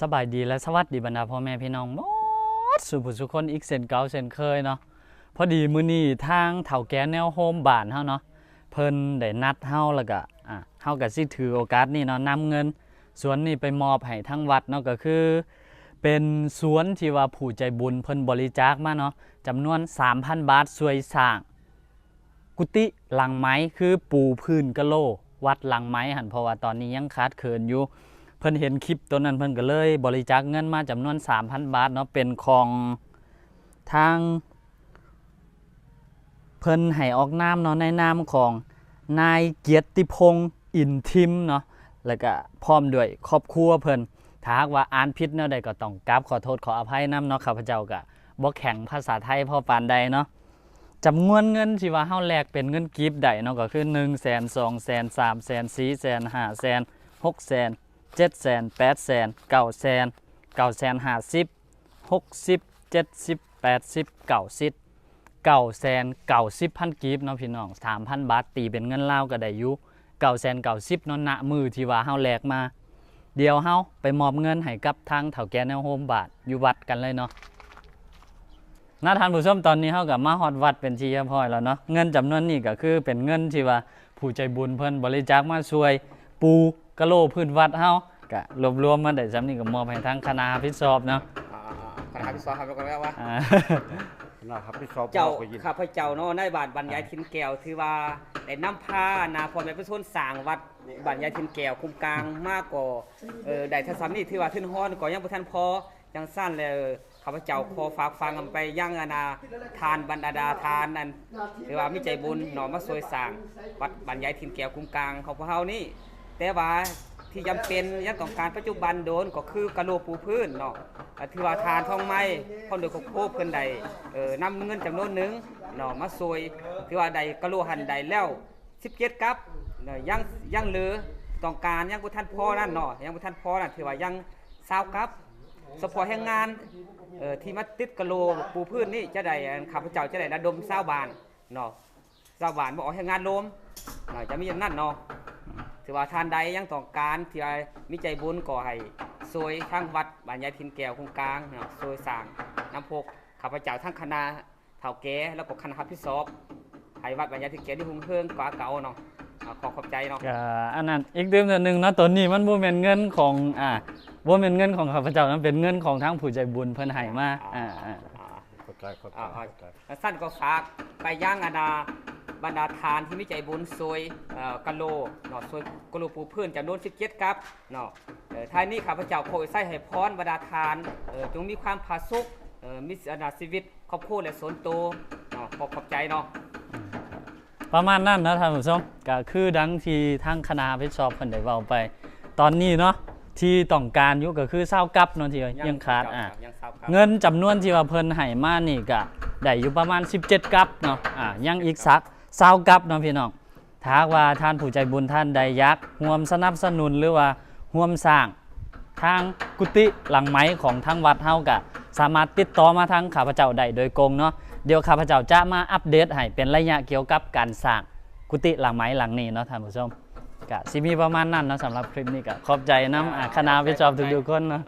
สบายดีและสวัสดีบรรดาพ่อแม่พี่น้องหมดสุภุสุคนอีกเส้นเก่าเส้นเคยเนาะพอดีมื้อนี้ทางเฒ่าแก่แนวโฮมบ้านเฮาเนาะเพิ่นได้นัดเฮาแล้วก็อะเฮาก็สิถือโอกาสนี้เนาะนำเงินสวนนี้ไปมอบให้ทั้งวัดเนาะก็คือ เป็นสวนที่ว่าผู้ใจบุญเพิ่นบริจาคมาเนาะจำนวน 3,000 บาทช่วยสร้าง กุฏิหลังไม้คือปูพื้นกะโล วัดหลังไม้หันเพราะว่าตอนนี้ยังขาดเขินอยู่ เพิ่นเห็นคลิปตัวนั้นเพิ่นก็เลย บริจาคเงินมาจำนวน 3,000 บาทเนาะเป็นของทาง เพิ่นให้ออกนามเนาะในนามของนายเกียรติพงศ์อินทิมเนาะแล้วก็พร้อมด้วยครอบครัวเพิ่นถ้าหากว่าอ่านผิดแนวใดก็ต้องกราบขอโทษขออภัยนํเนาะข้าพเจ้าก็บ่แข็งภาษาไทยพอปานใดเนาะจำนวนเงินที่ว่าเฮาแลกเป็นเงินกีบได้เนาะก็คือ1 0 0 0 0 0 2 0 0 0 0 3 0 0 0 0 4 0 0 0 0 5 0 0 0 6 0 0 0 7 0 0 0 8 0 0 9 0 0 9 0 0 50 60 70 80 90 9 0 90พันกีบเนาะพี่น้อง3,000บาทตีเป็นเงินเลาก็ได้อยู่9 90เก่าสิบนาะณมือที่ว่าเฮาแลกมา เดี๋ยวเฮาไปมอบเงินให้กับทางเฒ่าแก่แนวโฮมบาทอยู่วัดกันเลยเนาะน่าทานผู้ชมตอนนี้เฮากับมาฮอดวัดเป็นที่เรียบร้อยแล้วเนาะเงินจำนวนนี้ก็คือเป็นเงินที่ว่าผู้ใจบุญเพิ่นบริจาคมาช่วยปู กะโหลพื้นวัดเฮาก็รวบรวมมาได้ซำนี้ก็มอบให้ทางคณะรับผิดชอบเนาะอ่าๆๆคณะพิศวกรรมกันแล้วว่าอ่า นะครับพี่ซอบเจ้าบอกไปยินข้าพเจ้าเนาะในบ้านบรรยายทินแก้วถือว่าได้นำพานาพ่อแม่ประชาชนสร้างวัดบรรยายทินแก้วคุมกลางมากกว่าเออได้ทัศนี้ถือว่าทึนฮ้อนก็ยังบ่ทันพอจังสั้นแล้วข้าพเจ้าขอฝากฟังกันไปยังอานาทานบรรดาทานนั้นถือว่ามีใจบุญหนอมาช่วยสร้างวัดบรรยายทินแก้วคุมกลางของพวกเฮานี่ แต่ว่าที่จำเป็นยังต้องการปัจจุบันโดนก็คือกระโหลกปูพื้นเนาะถือว่าทานทองไม้พ่อโดยครอบครัวเพิ่นใดเอ่อนำเงินจำนวนหนึงเนาะมาซวยถือว่าใดกระโหลหันใดแล้ว17กับเนาะยังยังเหลือต้องการยังบ่ทันพอนั่นเนาะยังบ่ทันพอนั่นถือว่ายัง20กับสปอร์แห่งงานเอ่อที่มาติดกะโลปูพื้นนี่จะได้อันข้าพเจ้าจะได้ระดม20บาทเนาะ20บาทบ่ออกแห่งงานโลมเนาะจะมีอย่างนั้นเนาะ ถือว่าทานใดยังต้องการที่ว่ามีใจบุญก็ให้ซวยทางวัดบานยายพินแก้วคงกลางเนาะซวยสร้างน้ำพกข้าพเจ้าทั้งคณะเฒ่าแก่แล้วก็คณะรับผิดชอบให้วัดบานยายพินแก้วที่หุ่งเฮืองกว่าเก่าเนาะอ่าขอขอบใจเนาะก็อันนั้นอีกเดือนหนึงเนาะตัวนี้มันบ่แม่นเงินของอ่าบ่แม่นเงินของข้าพเจ้ามันเป็นเงินของทางผู้ใจบุญเพิ่นให้มาอ่าอ่าอ่าเข้าใจเข้าใจอ่าอ่าเข้าใจแล้วสั้นก็ฝากไปย่างอาณา บรรดาทานที่มีใจบุญซวยเอ่อกะโลเนาะซวยกะโลปูพื้นจำนวน17ครับเนาะเอ่อท้ายนี้ข้าพเจ้าขอไว้ใส่ให้พรบรรดาทานเอ่อจงมีความผาสุกเอ่อมีอนาชีวิตครอบครัวและสนโตวเนาะขอขอบใจเนาะประมาณนั้นนะท่านผู้ชมก็คือดังที่ทางคณะรับผิดชอบเพิ่นได้เว้าไป ตอนนี้เนาะที่ต้องการอยู่ก็คือ20กับเนาะที่ยังขาดอ่ายังเศร้าครับเงินจำนวนที่ว่าเพิ่นให้มานี่ก็ได้อยู่ประมาณ 17 กับเนาะอ่ายังอีกสัก 20กับเนาะพี่น้องถ้ากว่าท่านผู้ใจบุญท่านใดยากร่วมสนับสนุนหรือว่าร่วมสร้างทางกุฏิหลังไม้ของทางวัดเฮาก็สามารถติดต่อมาทางข้าพเจ้าได้โดยตรงเนาะเดี๋ยวข้าพเจ้าจะมาอัปเดตให้เป็นระยะเกี่ยวกับการสร้างกุฏิหลังไม้หลังนี้เนาะท่านผู้ชมก็สิมีประมาณนั้นเนาะสำหรับคลิปนี้ก็ขอบใจน้ำคณะวิจารณ์ทุกๆคนเนาะ